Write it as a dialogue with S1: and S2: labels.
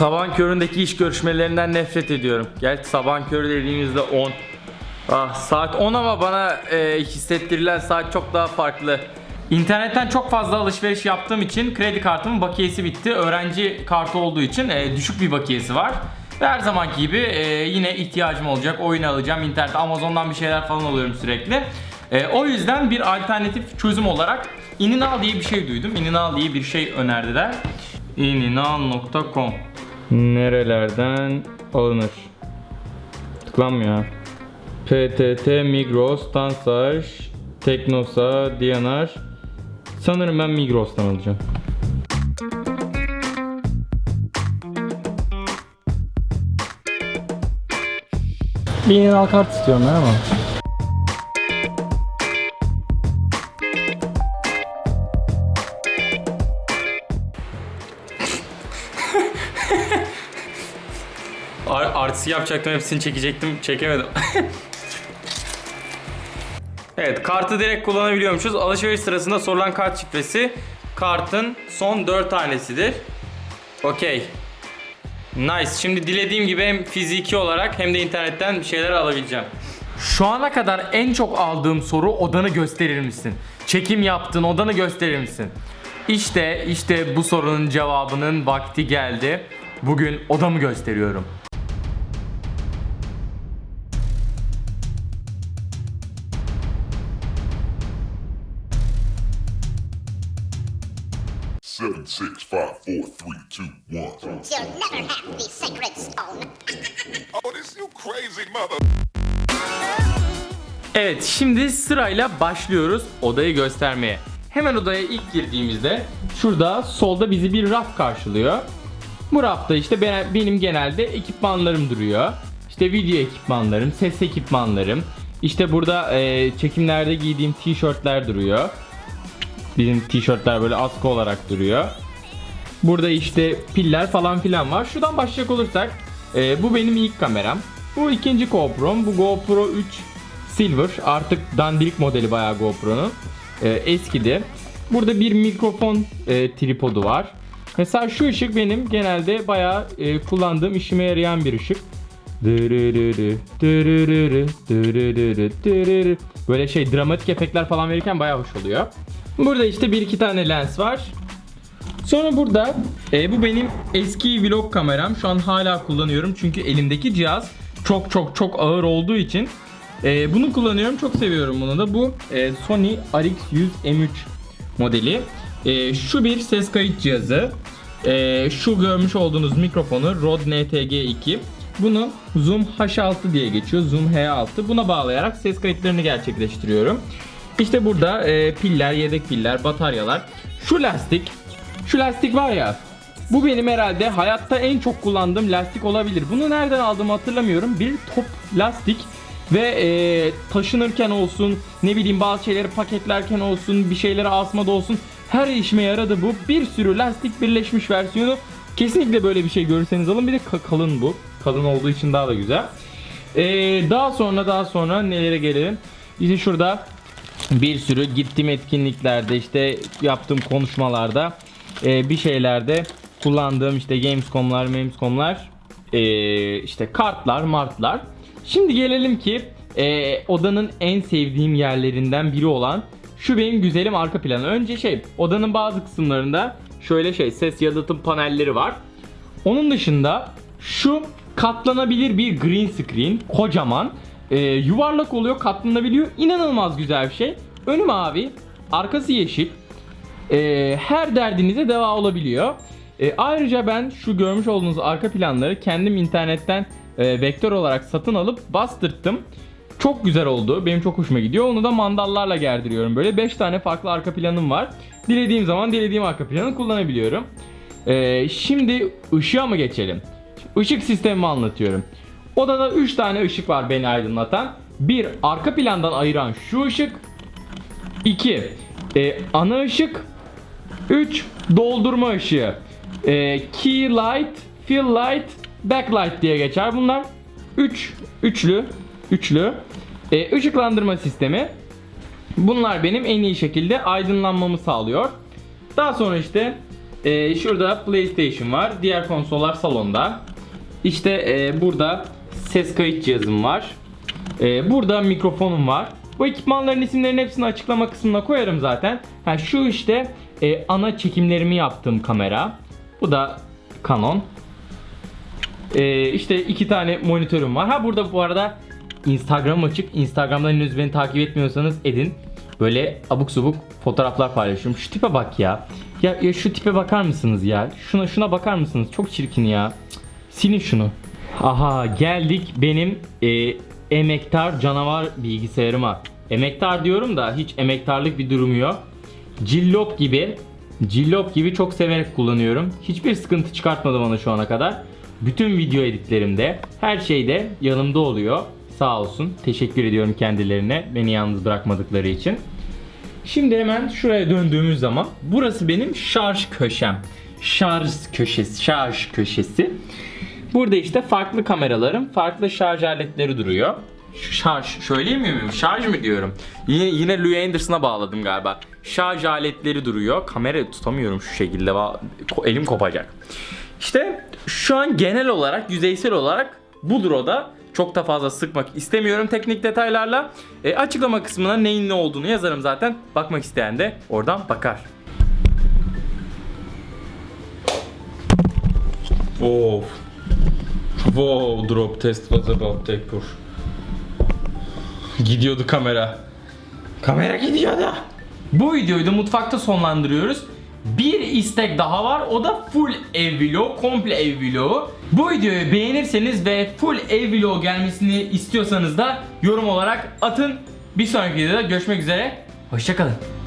S1: Oh, sabah köründeki iş görüşmelerinden nefret ediyorum. Gerçi sabah körü dediğimizde 10. Ah, saat 10 ama bana e, hissettirilen saat çok daha farklı. İnternetten çok fazla alışveriş yaptığım için kredi kartımın bakiyesi bitti. Öğrenci kartı olduğu için e, düşük bir bakiyesi var. Ve her zamanki gibi e, yine ihtiyacım olacak. Oyun alacağım. internet, Amazon'dan bir şeyler falan alıyorum sürekli. E, o yüzden bir alternatif çözüm olarak İninal diye bir şey duydum. İninal diye bir şey önerdiler. ininal.com Nerelerden alınır? Tıklanmıyor. PTT, Migros, Tansaj, Teknosa, Diyanar. Sanırım ben Migros'tan alacağım.
S2: Bir yeni kart istiyorum ben ama.
S1: Artist yapacaktım hepsini çekecektim çekemedim. evet kartı direkt kullanabiliyormuşuz. Alışveriş sırasında sorulan kart şifresi kartın son 4 tanesidir. Okey. Nice. Şimdi dilediğim gibi hem fiziki olarak hem de internetten bir şeyler alabileceğim. Şu ana kadar en çok aldığım soru odanı gösterir misin? Çekim yaptın odanı gösterir misin? İşte işte bu sorunun cevabının vakti geldi. Bugün odamı gösteriyorum.
S3: Seven, six, five, four, three, two, one.
S4: You'll never have the sacred stone.
S3: Oh, this you crazy mother.
S1: Evet şimdi sırayla başlıyoruz odayı göstermeye. Hemen odaya ilk girdiğimizde şurada solda bizi bir raf karşılıyor. Bu rafta işte ben- benim genelde ekipmanlarım duruyor. İşte video ekipmanlarım, ses ekipmanlarım. İşte burada e, çekimlerde giydiğim tişörtler duruyor. Bizim tişörtler böyle askı olarak duruyor. Burada işte piller falan filan var. Şuradan başlayacak olursak e, bu benim ilk kameram. Bu ikinci GoPro'm. Bu GoPro 3 Silver. Artık dandirik modeli bayağı GoPro'nun. E, eskidi. Burada bir mikrofon e, tripodu var. Mesela şu ışık benim genelde bayağı e, kullandığım işime yarayan bir ışık. Böyle şey dramatik efektler falan verirken bayağı hoş oluyor. Burada işte bir iki tane lens var. Sonra burada e, bu benim eski vlog kameram. Şu an hala kullanıyorum çünkü elimdeki cihaz çok çok çok ağır olduğu için e, bunu kullanıyorum. Çok seviyorum bunu da. Bu e, Sony RX100 M3 modeli. E, şu bir ses kayıt cihazı. E, şu görmüş olduğunuz mikrofonu Rode NTG2. Bunu Zoom H6 diye geçiyor. Zoom H6. Buna bağlayarak ses kayıtlarını gerçekleştiriyorum. İşte burada e, piller, yedek piller, bataryalar. Şu lastik şu lastik var ya. Bu benim herhalde hayatta en çok kullandığım lastik olabilir. Bunu nereden aldığımı hatırlamıyorum. Bir top lastik ve e, taşınırken olsun, ne bileyim bazı şeyleri paketlerken olsun, bir şeyleri asmada olsun her işime yaradı bu. Bir sürü lastik birleşmiş versiyonu. Kesinlikle böyle bir şey görürseniz alın. Bir de ka- kalın bu. Kalın olduğu için daha da güzel. E, daha sonra daha sonra nelere gelelim? İşte şurada bir sürü gittiğim etkinliklerde işte yaptığım konuşmalarda e, bir şeylerde kullandığım işte Gamescom'lar, Memescom'lar e, işte kartlar, martlar. Şimdi gelelim ki e, odanın en sevdiğim yerlerinden biri olan şu benim güzelim arka planı. Önce şey odanın bazı kısımlarında şöyle şey ses yalıtım panelleri var. Onun dışında şu katlanabilir bir green screen kocaman Ee, yuvarlak oluyor katlanabiliyor inanılmaz güzel bir şey önü mavi arkası yeşil Ee, her derdinize deva olabiliyor Ee, ayrıca ben şu görmüş olduğunuz arka planları kendim internetten e, vektör olarak satın alıp bastırttım çok güzel oldu. Benim çok hoşuma gidiyor. Onu da mandallarla gerdiriyorum. Böyle 5 tane farklı arka planım var. Dilediğim zaman dilediğim arka planı kullanabiliyorum. Ee, şimdi ışığa mı geçelim? Işık sistemimi anlatıyorum. Odada 3 tane ışık var beni aydınlatan. Bir arka plandan ayıran şu ışık. 2 ana ışık. 3 doldurma ışığı. E, key light, fill light, backlight diye geçer bunlar. 3 üçlü üçlü e, ışıklandırma sistemi. Bunlar benim en iyi şekilde aydınlanmamı sağlıyor. Daha sonra işte Ee, şurada PlayStation var. Diğer konsollar salonda. İşte e, burada ses kayıt cihazım var. Ee, burada mikrofonum var. Bu ekipmanların isimlerinin hepsini açıklama kısmına koyarım zaten. Ha, şu işte e, ana çekimlerimi yaptığım kamera. Bu da Canon. Ee, işte iki tane monitörüm var. Ha burada bu arada Instagram açık. Instagram'dan henüz beni takip etmiyorsanız edin. Böyle abuk subuk fotoğraflar paylaşıyorum. Şu tipe bak ya. Ya, ya şu tipe bakar mısınız ya? Şuna şuna bakar mısınız? Çok çirkin ya. Silin şunu. Aha geldik benim e, emektar canavar bilgisayarıma. Emektar diyorum da hiç emektarlık bir durumu yok. Cillop gibi Cillop gibi çok severek kullanıyorum. Hiçbir sıkıntı çıkartmadı bana şu ana kadar. Bütün video editlerimde, her şeyde yanımda oluyor. Sağ olsun. Teşekkür ediyorum kendilerine beni yalnız bırakmadıkları için. Şimdi hemen şuraya döndüğümüz zaman burası benim şarj köşem. Şarj köşesi, şarj köşesi. Burada işte farklı kameralarım, farklı şarj aletleri duruyor. Şarj, söyleyemiyor muyum? Şarj mı diyorum? Yine, yine Louis Anderson'a bağladım galiba. Şarj aletleri duruyor. Kamerayı tutamıyorum şu şekilde. Elim kopacak. İşte şu an genel olarak, yüzeysel olarak budur o. Çok da fazla sıkmak istemiyorum teknik detaylarla. E, açıklama kısmına neyin ne olduğunu yazarım zaten. Bakmak isteyen de oradan bakar. Of. Wow, drop test was about take push. Gidiyordu kamera. Kamera gidiyordu. Bu videoyu da mutfakta sonlandırıyoruz. Bir istek daha var. O da full ev vlog, komple ev vlogu. Bu videoyu beğenirseniz ve full ev vlog gelmesini istiyorsanız da yorum olarak atın. Bir sonraki videoda görüşmek üzere. Hoşçakalın.